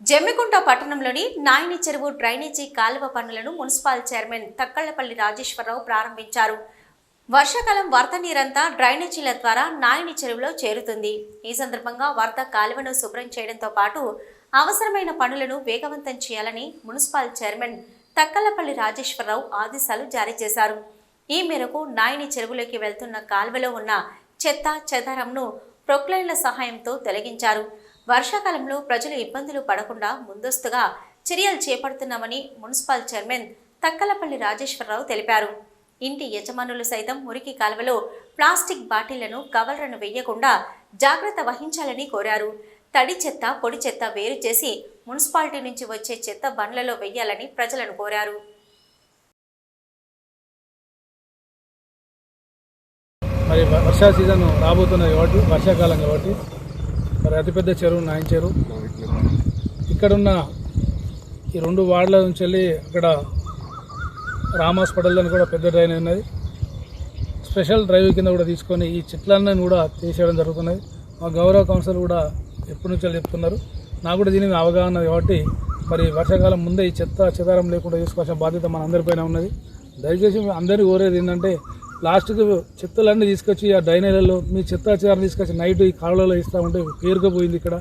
జమ్మికుంట పట్టణంలోని నాయని చెరువు డ్రైనేజీ కాలువ పనులను మున్సిపల్ చైర్మన్ తక్కళ్ళపల్లి రాజేశ్వరరావు ప్రారంభించారు. వర్షాకాలం వరద నీరంతా డ్రైనేజీల ద్వారా నాయని చెరువులో చేరుతుంది. ఈ సందర్భంగా వరద కాలువను శుభ్రం చేయడంతో పాటు అవసరమైన పనులను వేగవంతం చేయాలని మున్సిపల్ చైర్మన్ తక్కలపల్లి రాజేశ్వరరావు ఆదేశాలు జారీ చేశారు. ఈ మేరకు నాయని చెరువులోకి వెళ్తున్న కాలువలో ఉన్న చెత్త చెదారంను ప్రొక్లైన్ల సహాయంతో తొలగించారు. వర్షాకాలంలో ప్రజలు ఇబ్బందులు పడకుండా ముందస్తుగా చర్యలు చేపడుతున్నామని మున్సిపల్ చైర్మన్ తక్కలపల్లి రాజేశ్వరరావు తెలిపారు. ఇంటి యజమానులు సైతం మురికి కాలువలో ప్లాస్టిక్ బాటిళ్ళను కవర్లను వేయకుండా జాగ్రత్త వహించాలని కోరారు. తడి చెత్త పొడి చెత్త వేరు చేసి మున్సిపాలిటీ నుంచి వచ్చే చెత్త బండ్లలో వేయాలని ప్రజలను కోరారు. మరి వర్షా సీజన్ రాబోతున్నది కాబట్టి వర్షాకాలం కాబట్టి మరి అతిపెద్ద చెరువు నాయన చెరువు. ఇక్కడున్న ఈ రెండు వార్డుల నుంచి వెళ్ళి అక్కడ రామ్ హాస్పిటల్ అని కూడా పెద్ద డ్రైన్ ఉన్నది. స్పెషల్ డ్రైవ్ కింద కూడా తీసుకొని ఈ చెట్లన్నీ కూడా తీసేయడం జరుగుతున్నది. మా గౌరవ కౌన్సిల్ కూడా ఎప్పటి నుంచో చెప్తున్నారు. నాకు కూడా దీని మీద అవగాహన కాబట్టి మరి వర్షాకాలం ముందే ఈ చెత్త చెదారం లేకుండా తీసుకోవాల్సిన బాధ్యత మన అందరిపైన ఉన్నది. దయచేసి అందరికీ కోరేది ఏంటంటే లాస్ట్కి చెత్తలన్నీ తీసుకొచ్చి ఆ డైనేలలో మీ చెత్త తీసుకొచ్చి నైట్ ఈ కాలువలో ఇస్తామంటే ఉంటే పేరుకుపోయింది ఇక్కడ.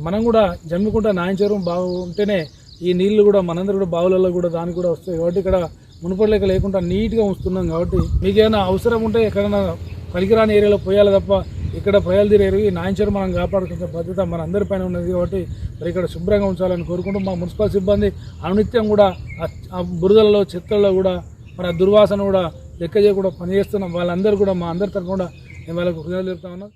మనం కూడా జమ్మికుంటా నాయన చెరువు బాగుంటేనే ఈ నీళ్ళు కూడా మనందరూ కూడా బావులలో కూడా దానికి కూడా వస్తాయి. కాబట్టి ఇక్కడ మునుపటి లెక్క లేకుండా నీట్గా ఉంచుతున్నాం కాబట్టి మీకు ఏమైనా అవసరం ఉంటే ఎక్కడైనా పనికిరాని ఏరియాలో పోయాలి తప్ప ఇక్కడ ప్రయాలు తీరేరు ఈ నాయన మనం కాపాడుకునే బాధ్యత మన అందరి పైన ఉన్నది కాబట్టి మరి ఇక్కడ శుభ్రంగా ఉంచాలని కోరుకుంటూ మా మున్సిపల్ సిబ్బంది అనునిత్యం కూడా ఆ- ఆ బురదలలో చెత్తల్లో కూడా మరి ఆ దుర్వాసన కూడా లెక్క చేయకుండా పనిచేస్తున్నాం వాళ్ళందరూ కూడా మా అందరి తరఫున కూడా నేను వాళ్ళకు హృదయాలు చెప్తా ఉన్నాను.